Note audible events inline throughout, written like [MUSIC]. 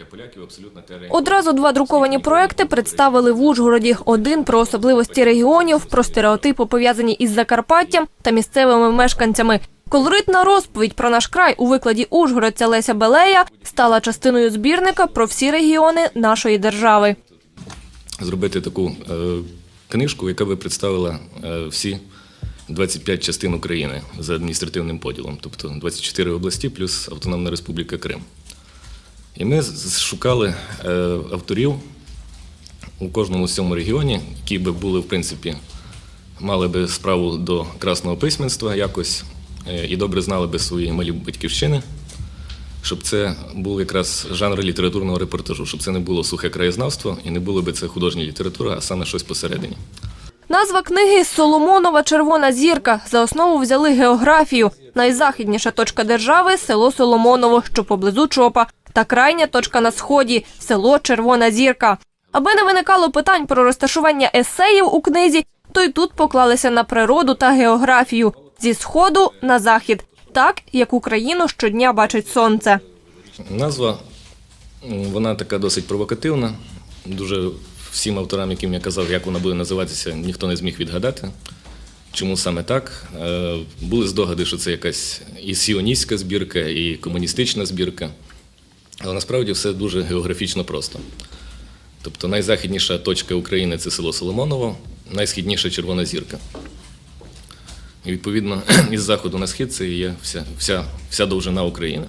для поляків абсолютно те Одразу два друковані проекти представили в Ужгороді. Один про особливості регіонів, про стереотипи пов'язані із Закарпаттям та місцевими мешканцями. Колоритна розповідь про наш край у викладі Ужгородця Леся Белея стала частиною збірника про всі регіони нашої держави. зробити таку е, книжку, яка би представила е, всі 25 частин України за адміністративним поділом, тобто 24 області плюс Автономна Республіка Крим. І ми шукали е, авторів у кожному з цьому регіоні, які би були, в принципі, мали би справу до красного письменства якось е, і добре знали би свої малі батьківщини, щоб це був якраз жанр літературного репортажу, щоб це не було сухе краєзнавство і не було би це художня література, а саме щось посередині. Назва книги Соломонова Червона зірка. За основу взяли географію. Найзахідніша точка держави село Соломоново, що поблизу Чопа, та крайня точка на сході село Червона зірка. Аби не виникало питань про розташування есеїв у книзі, то й тут поклалися на природу та географію зі сходу на захід, так як Україну щодня бачить сонце. Назва вона така досить провокативна. Дуже всім авторам, яким я казав, як вона буде називатися, ніхто не зміг відгадати. Чому саме так? Е, Були здогади, що це якась і сіоністська збірка, і комуністична збірка. Але насправді все дуже географічно просто. Тобто найзахідніша точка України це село Соломоново, найсхідніша Червона зірка. І відповідно [CLEARS THROAT] із заходу на схід це є вся, вся, вся довжина України.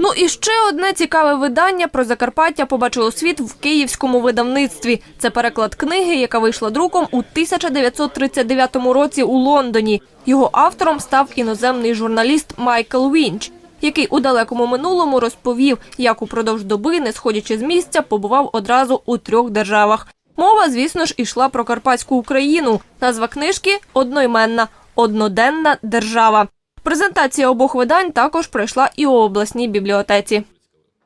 Ну і ще одне цікаве видання про Закарпаття побачило світ в київському видавництві. Це переклад книги, яка вийшла друком у 1939 році у Лондоні. Його автором став іноземний журналіст Майкл Вінч, який у далекому минулому розповів, як упродовж доби, не сходячи з місця, побував одразу у трьох державах. Мова, звісно ж, ішла про Карпатську Україну. Назва книжки одноіменна одноденна держава. Презентація обох видань також пройшла і у обласній бібліотеці.